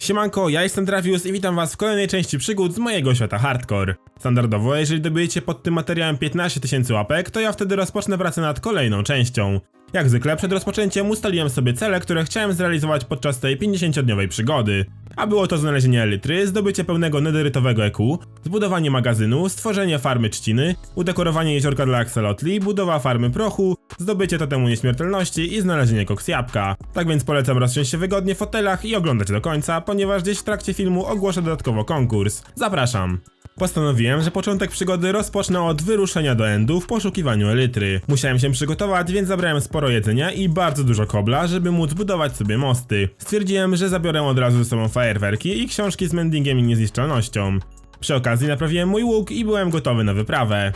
Siemanko, ja jestem Travius i witam was w kolejnej części przygód z mojego świata hardcore. Standardowo, jeżeli dobijecie pod tym materiałem 15 tysięcy łapek, to ja wtedy rozpocznę pracę nad kolejną częścią. Jak zwykle, przed rozpoczęciem ustaliłem sobie cele, które chciałem zrealizować podczas tej 50-dniowej przygody. A było to znalezienie elitry, zdobycie pełnego nederytowego EQ, zbudowanie magazynu, stworzenie farmy trzciny, udekorowanie jeziorka dla akselotli, budowa farmy prochu, zdobycie totemu nieśmiertelności i znalezienie koksjabłka. Tak więc polecam rozsiąść się wygodnie w fotelach i oglądać do końca, ponieważ gdzieś w trakcie filmu ogłoszę dodatkowo konkurs. Zapraszam! Postanowiłem, że początek przygody rozpocznę od wyruszenia do Endu w poszukiwaniu elitry. Musiałem się przygotować, więc zabrałem sporo jedzenia i bardzo dużo kobla, żeby móc budować sobie mosty. Stwierdziłem, że zabiorę od razu ze sobą fajerwerki i książki z mendingiem i niezniszczalnością. Przy okazji naprawiłem mój łuk i byłem gotowy na wyprawę.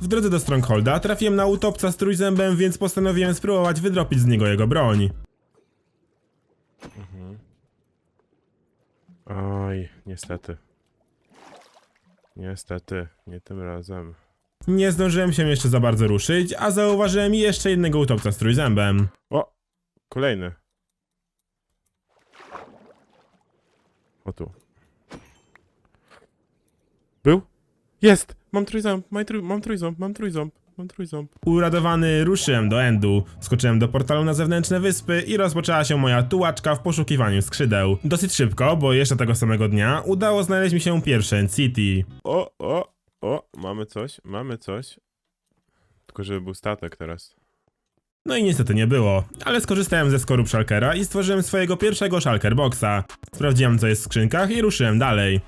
W drodze do Strongholda trafiłem na utopca z trójzębem, więc postanowiłem spróbować wydropić z niego jego broń. Oj, niestety. Niestety, nie tym razem. Nie zdążyłem się jeszcze za bardzo ruszyć, a zauważyłem jeszcze jednego utopca z trójzębem. O! Kolejny. O tu. Był? Jest! Mam trójząb, mam, trój, mam trójząb, mam trójząb, mam trójząb. Uradowany ruszyłem do Endu, skoczyłem do portalu na zewnętrzne wyspy i rozpoczęła się moja tułaczka w poszukiwaniu skrzydeł. Dosyć szybko, bo jeszcze tego samego dnia udało znaleźć mi się pierwsze End City. O, o, o, mamy coś, mamy coś. Tylko żeby był statek teraz. No i niestety nie było, ale skorzystałem ze skorup Shulkera i stworzyłem swojego pierwszego Shulker Boxa. Sprawdziłem co jest w skrzynkach i ruszyłem dalej.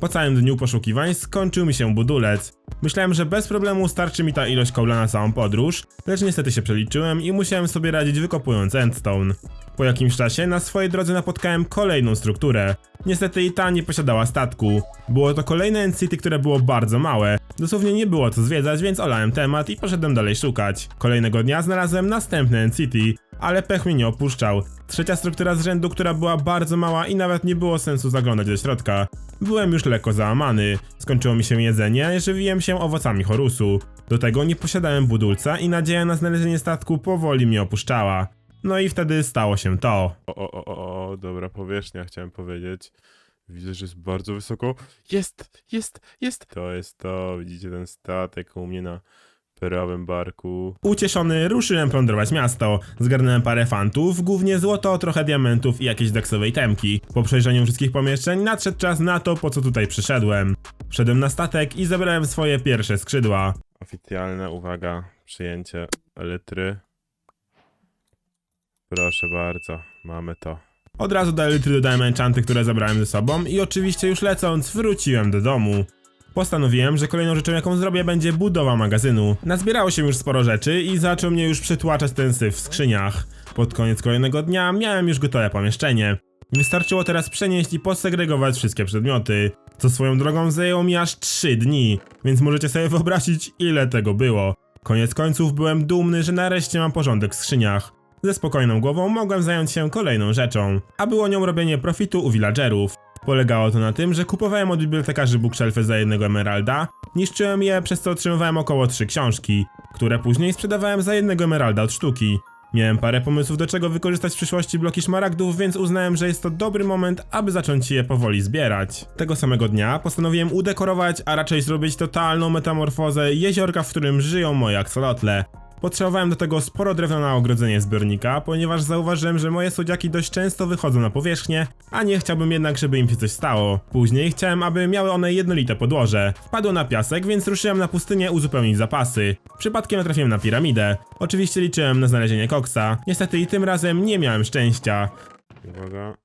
Po całym dniu poszukiwań skończył mi się budulec. Myślałem, że bez problemu starczy mi ta ilość kołla na całą podróż, lecz niestety się przeliczyłem i musiałem sobie radzić wykopując endstone. Po jakimś czasie na swojej drodze napotkałem kolejną strukturę. Niestety i ta nie posiadała statku. Było to kolejne City, które było bardzo małe. Dosłownie nie było co zwiedzać, więc olałem temat i poszedłem dalej szukać. Kolejnego dnia znalazłem następne City, ale pech mnie nie opuszczał. Trzecia struktura z rzędu, która była bardzo mała i nawet nie było sensu zaglądać do środka. Byłem już lekko załamany. Skończyło mi się jedzenie, żywiłem się owocami chorusu. Do tego nie posiadałem budulca i nadzieja na znalezienie statku powoli mnie opuszczała. No i wtedy stało się to. O, o, o, o, dobra powierzchnia chciałem powiedzieć. Widzę, że jest bardzo wysoko. Jest, jest, jest. To jest to, widzicie ten statek u mnie na prawym barku. Ucieszony ruszyłem plądrować miasto. Zgarnąłem parę fantów, głównie złoto, trochę diamentów i jakieś deksowej temki. Po przejrzeniu wszystkich pomieszczeń nadszedł czas na to, po co tutaj przyszedłem. Wszedłem na statek i zebrałem swoje pierwsze skrzydła. Oficjalne, uwaga, przyjęcie elitry. Proszę bardzo, mamy to. Od razu do elitry dodałem enchanty, które zabrałem ze sobą i oczywiście już lecąc wróciłem do domu. Postanowiłem, że kolejną rzeczą jaką zrobię będzie budowa magazynu. Nazbierało się już sporo rzeczy i zaczął mnie już przytłaczać ten syf w skrzyniach. Pod koniec kolejnego dnia miałem już gotowe pomieszczenie. Wystarczyło teraz przenieść i posegregować wszystkie przedmioty. Co swoją drogą zajęło mi aż 3 dni, więc możecie sobie wyobrazić ile tego było. Koniec końców byłem dumny, że nareszcie mam porządek w skrzyniach. Ze spokojną głową mogłem zająć się kolejną rzeczą, a było nią robienie profitu u villagerów. Polegało to na tym, że kupowałem od bibliotekarzy bookshelfy za jednego emeralda, niszczyłem je, przez co otrzymywałem około 3 książki, które później sprzedawałem za jednego emeralda od sztuki. Miałem parę pomysłów do czego wykorzystać w przyszłości bloki szmaragdów, więc uznałem, że jest to dobry moment, aby zacząć je powoli zbierać. Tego samego dnia postanowiłem udekorować, a raczej zrobić totalną metamorfozę jeziorka, w którym żyją moje aksolotle. Potrzebowałem do tego sporo drewna na ogrodzenie zbiornika, ponieważ zauważyłem, że moje słodziaki dość często wychodzą na powierzchnię, a nie chciałbym jednak, żeby im się coś stało. Później chciałem, aby miały one jednolite podłoże. Wpadło na piasek, więc ruszyłem na pustynię uzupełnić zapasy. Przypadkiem natrafiłem na piramidę. Oczywiście liczyłem na znalezienie koksa. Niestety i tym razem nie miałem szczęścia. Uwaga.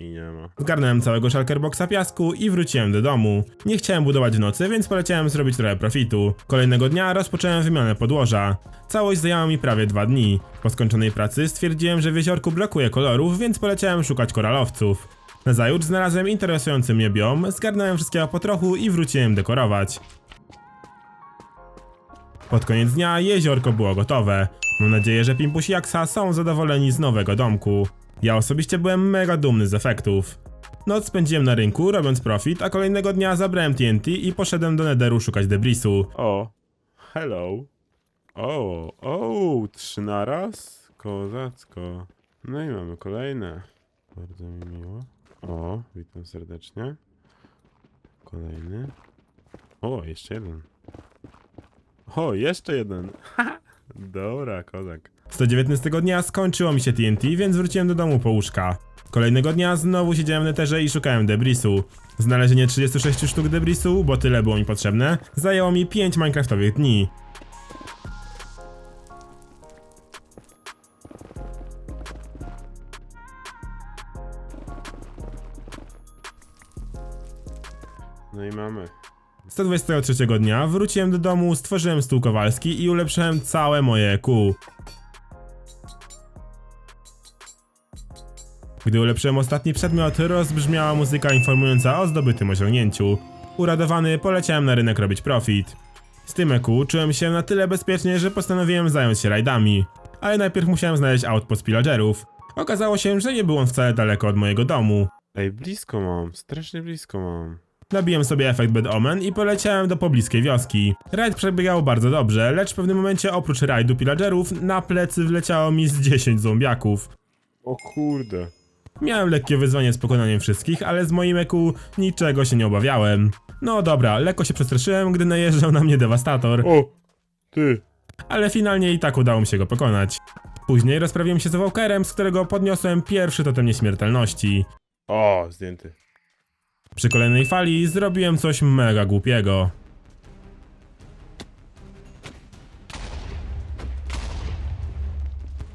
I nie ma. Zgarnąłem całego shulkerboxa piasku i wróciłem do domu. Nie chciałem budować w nocy, więc poleciałem zrobić trochę profitu. Kolejnego dnia rozpocząłem wymianę podłoża. Całość zajęła mi prawie dwa dni. Po skończonej pracy stwierdziłem, że w jeziorku brakuje kolorów, więc poleciałem szukać koralowców. Nazajutrz znalazłem interesujący mnie biom, zgarnąłem wszystkiego po trochu i wróciłem dekorować. Pod koniec dnia jeziorko było gotowe. Mam nadzieję, że Pimpus i Aksa są zadowoleni z nowego domku. Ja osobiście byłem mega dumny z efektów. Noc spędziłem na rynku, robiąc profit, a kolejnego dnia zabrałem TNT i poszedłem do Netheru szukać debrisu. O, hello. O, o, trzy naraz? Kozacko. No i mamy kolejne. Bardzo mi miło. O, witam serdecznie. Kolejny. O, jeszcze jeden. O, jeszcze jeden. Dobra, kozak. 119 dnia skończyło mi się TNT, więc wróciłem do domu po łóżka. Kolejnego dnia znowu siedziałem w neterze i szukałem debrisu. Znalezienie 36 sztuk debrisu, bo tyle było mi potrzebne, zajęło mi 5 minecraftowych dni. No i mamy. 123 dnia wróciłem do domu, stworzyłem stół kowalski i ulepszyłem całe moje kół. Gdy ulepszyłem ostatni przedmiot, rozbrzmiała muzyka informująca o zdobytym osiągnięciu. Uradowany poleciałem na rynek robić profit. Z tym EQ czułem się na tyle bezpiecznie, że postanowiłem zająć się rajdami. Ale najpierw musiałem znaleźć outpost pillagerów. Okazało się, że nie był on wcale daleko od mojego domu. Ej, blisko mam, strasznie blisko mam. Nabiłem sobie efekt Bad Omen i poleciałem do pobliskiej wioski. Rajd przebiegał bardzo dobrze, lecz w pewnym momencie oprócz rajdu pillagerów na plecy wleciało mi z 10 zombiaków. O kurde. Miałem lekkie wyzwanie z pokonaniem wszystkich, ale z moim eku niczego się nie obawiałem. No dobra, lekko się przestraszyłem, gdy najeżdżał na mnie dewastator, O! Ty! ale finalnie i tak udało mi się go pokonać. Później rozprawiłem się z Walkerem, z którego podniosłem pierwszy totem nieśmiertelności. O, zdjęty. Przy kolejnej fali zrobiłem coś mega głupiego.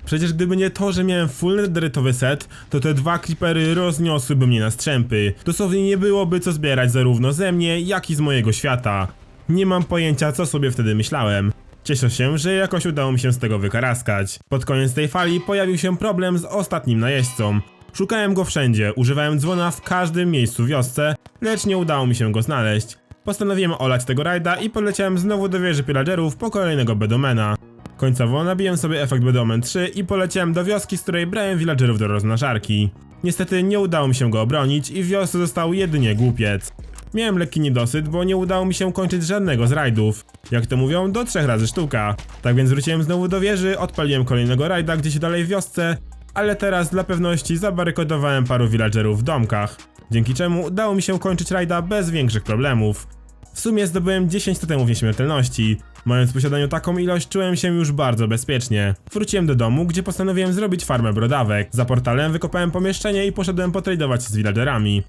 Przecież gdyby nie to, że miałem full netheritowy set, to te dwa creepery rozniosłyby mnie na strzępy. Dosłownie nie byłoby co zbierać zarówno ze mnie, jak i z mojego świata. Nie mam pojęcia, co sobie wtedy myślałem. Cieszę się, że jakoś udało mi się z tego wykaraskać. Pod koniec tej fali pojawił się problem z ostatnim najeźdźcą. Szukałem go wszędzie, używałem dzwona w każdym miejscu w wiosce, lecz nie udało mi się go znaleźć. Postanowiłem olać tego rajda i poleciałem znowu do wieży pillagerów po kolejnego Bedomena. Końcowo nabiłem sobie efekt Bedomen 3 i poleciałem do wioski, z której brałem villagerów do roznaczarki. Niestety nie udało mi się go obronić i w wiosce został jedynie głupiec. Miałem lekki niedosyt, bo nie udało mi się kończyć żadnego z rajdów. Jak to mówią, do trzech razy sztuka. Tak więc wróciłem znowu do wieży, odpaliłem kolejnego rajda gdzieś dalej w wiosce, ale teraz dla pewności zabarykadowałem paru villagerów w domkach, dzięki czemu udało mi się kończyć rajda bez większych problemów. W sumie zdobyłem 10 totemów nieśmiertelności. Mając w posiadaniu taką ilość, czułem się już bardzo bezpiecznie. Wróciłem do domu, gdzie postanowiłem zrobić farmę brodawek. Za portalem wykopałem pomieszczenie i poszedłem potradować z villagerami.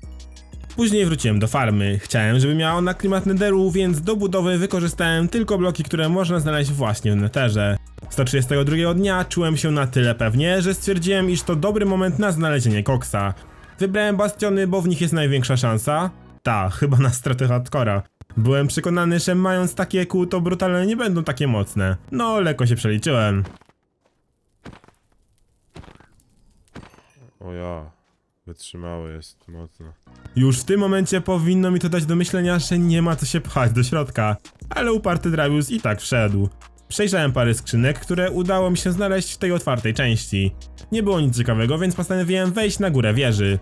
Później wróciłem do farmy. Chciałem, żeby miała ona klimat netheru, więc do budowy wykorzystałem tylko bloki, które można znaleźć właśnie w netherze. 132 dnia czułem się na tyle pewnie, że stwierdziłem, iż to dobry moment na znalezienie koksa. Wybrałem bastiony, bo w nich jest największa szansa. Ta, chyba na stratę hardcora. Byłem przekonany, że mając takie kół, to brutalne nie będą takie mocne. No, lekko się przeliczyłem. O ja. Wytrzymały jest mocno. Już w tym momencie powinno mi to dać do myślenia, że nie ma co się pchać do środka. Ale uparty Dravius i tak wszedł. Przejrzałem parę skrzynek, które udało mi się znaleźć w tej otwartej części. Nie było nic ciekawego, więc postanowiłem wejść na górę wieży.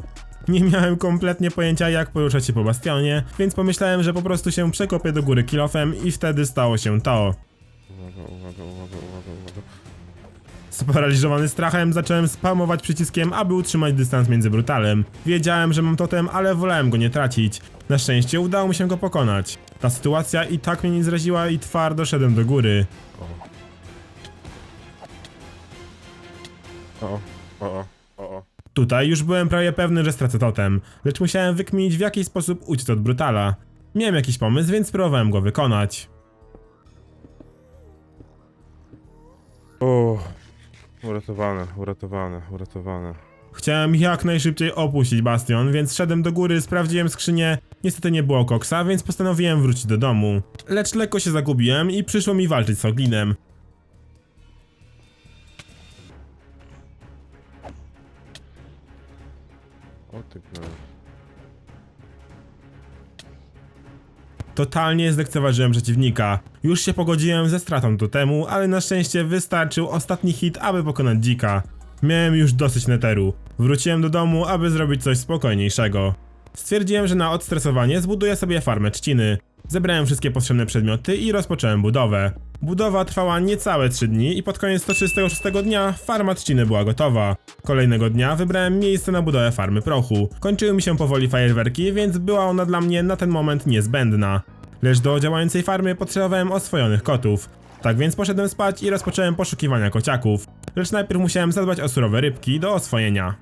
Nie miałem kompletnie pojęcia jak poruszać się po bastionie, więc pomyślałem, że po prostu się przekopię do góry kilofem i wtedy stało się to. Uwaga, uwaga, uwaga, uwaga, uwaga. Sparaliżowany strachem zacząłem spamować przyciskiem, aby utrzymać dystans między brutalem. Wiedziałem, że mam totem, ale wolałem go nie tracić. Na szczęście udało mi się go pokonać. Ta sytuacja i tak mnie nie zraziła i twardo szedłem do góry. O. O, o, o, o, o. Tutaj już byłem prawie pewny, że stracę totem, lecz musiałem wykminić w jaki sposób uciec od brutala. Miałem jakiś pomysł, więc spróbowałem go wykonać. O. Uratowane, uratowane, uratowane. Chciałem jak najszybciej opuścić bastion, więc szedłem do góry, sprawdziłem skrzynię. Niestety nie było koksa, więc postanowiłem wrócić do domu. Lecz lekko się zagubiłem i przyszło mi walczyć z Oglinem. O ty. Totalnie zlekceważyłem przeciwnika. Już się pogodziłem ze stratą totemu, ale na szczęście wystarczył ostatni hit, aby pokonać dzika. Miałem już dosyć neteru. Wróciłem do domu, aby zrobić coś spokojniejszego. Stwierdziłem, że na odstresowanie zbuduję sobie farmę trzciny. Zebrałem wszystkie potrzebne przedmioty i rozpocząłem budowę. Budowa trwała niecałe 3 dni i pod koniec 136 dnia farma trzciny była gotowa. Kolejnego dnia wybrałem miejsce na budowę farmy prochu. Kończyły mi się powoli fajerwerki, więc była ona dla mnie na ten moment niezbędna. Lecz do działającej farmy potrzebowałem oswojonych kotów. Tak więc poszedłem spać i rozpocząłem poszukiwania kociaków. Lecz najpierw musiałem zadbać o surowe rybki do oswojenia.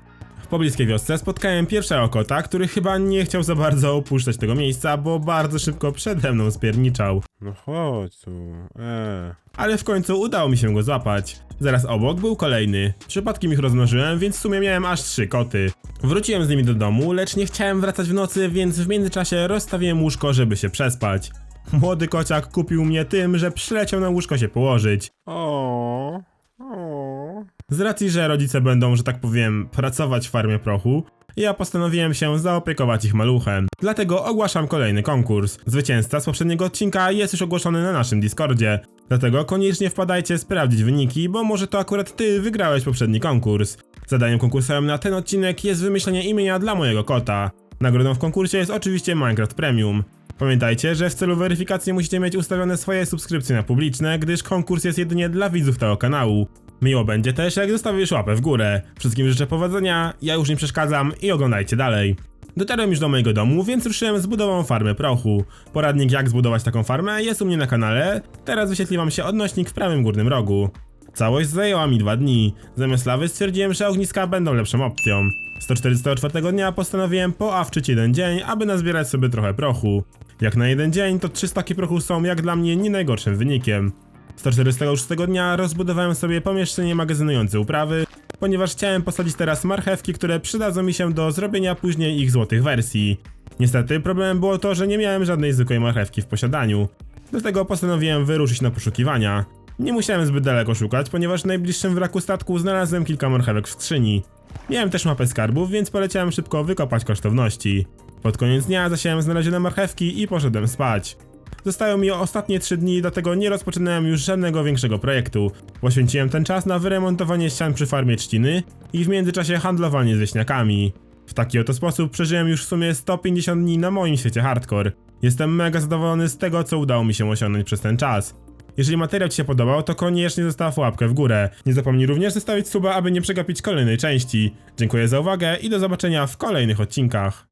Pobliskiej wiosce spotkałem pierwszego kota, który chyba nie chciał za bardzo opuszczać tego miejsca, bo bardzo szybko przede mną spierniczał. No chodź tu, eee. Ale w końcu udało mi się go złapać. Zaraz obok był kolejny. Przypadkiem ich rozmnożyłem, więc w sumie miałem aż trzy koty. Wróciłem z nimi do domu, lecz nie chciałem wracać w nocy, więc w międzyczasie rozstawiłem łóżko, żeby się przespać. Młody kociak kupił mnie tym, że przyleciał na łóżko się położyć. O, o. Z racji, że rodzice będą, że tak powiem, pracować w farmie prochu, ja postanowiłem się zaopiekować ich maluchem. Dlatego ogłaszam kolejny konkurs. Zwycięzca z poprzedniego odcinka jest już ogłoszony na naszym Discordzie. Dlatego koniecznie wpadajcie sprawdzić wyniki, bo może to akurat ty wygrałeś poprzedni konkurs. Zadaniem konkursowym na ten odcinek jest wymyślenie imienia dla mojego kota. Nagrodą w konkursie jest oczywiście Minecraft Premium. Pamiętajcie, że w celu weryfikacji musicie mieć ustawione swoje subskrypcje na publiczne, gdyż konkurs jest jedynie dla widzów tego kanału. Miło będzie też, jak zostawisz łapę w górę. Wszystkim życzę powodzenia, ja już nie przeszkadzam i oglądajcie dalej. Dotarłem już do mojego domu, więc ruszyłem z budową farmy prochu. Poradnik jak zbudować taką farmę jest u mnie na kanale, teraz wyświetli wam się odnośnik w prawym górnym rogu. Całość zajęła mi dwa dni. Zamiast lawy stwierdziłem, że ogniska będą lepszą opcją. 144 dnia postanowiłem poawczyć jeden dzień, aby nazbierać sobie trochę prochu. Jak na jeden dzień, to 3 staki prochu są jak dla mnie nie najgorszym wynikiem. 146 dnia rozbudowałem sobie pomieszczenie magazynujące uprawy, ponieważ chciałem posadzić teraz marchewki, które przydadzą mi się do zrobienia później ich złotych wersji. Niestety problemem było to, że nie miałem żadnej zwykłej marchewki w posiadaniu. Dlatego postanowiłem wyruszyć na poszukiwania. Nie musiałem zbyt daleko szukać, ponieważ w najbliższym wraku statku znalazłem kilka marchewek w skrzyni. Miałem też mapę skarbów, więc poleciałem szybko wykopać kosztowności. Pod koniec dnia zasiałem znalezione marchewki i poszedłem spać. Zostały mi ostatnie 3 dni, dlatego nie rozpoczynałem już żadnego większego projektu. Poświęciłem ten czas na wyremontowanie ścian przy farmie trzciny i w międzyczasie handlowanie z wieśniakami. W taki oto sposób przeżyłem już w sumie 150 dni na moim świecie hardcore. Jestem mega zadowolony z tego, co udało mi się osiągnąć przez ten czas. Jeżeli materiał Ci się podobał, to koniecznie zostaw łapkę w górę. Nie zapomnij również zostawić suba, aby nie przegapić kolejnej części. Dziękuję za uwagę i do zobaczenia w kolejnych odcinkach.